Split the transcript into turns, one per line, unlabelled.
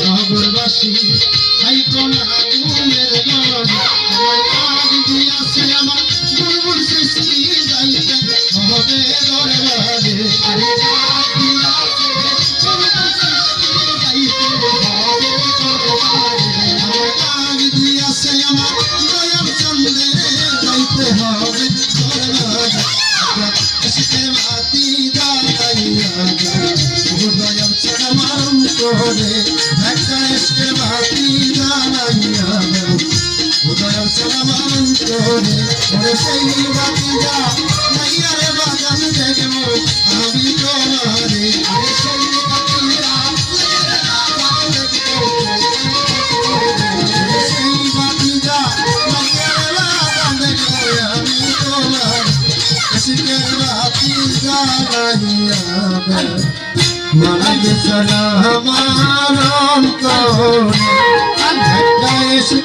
নগরবাসী তাই কোন আগুনের গরম আমার কাজ দিয়াছে আমার বুলবুল সৃষ্টি যাইতে হবে দরবারে আরে আমার কাজ দিয়াছে আমার দয়াল চন্দ্রে যাইতে হবে করে একটা এসকে বাতি জানাইয়া উদয়ম চরমাম করে ওরে সেই বাতি যা নাইয়া রে বাজান দেখব আমি তোমারে আরে সেই নাইয়া জানাইয়া মানব আমার অন্তরে একটা এসে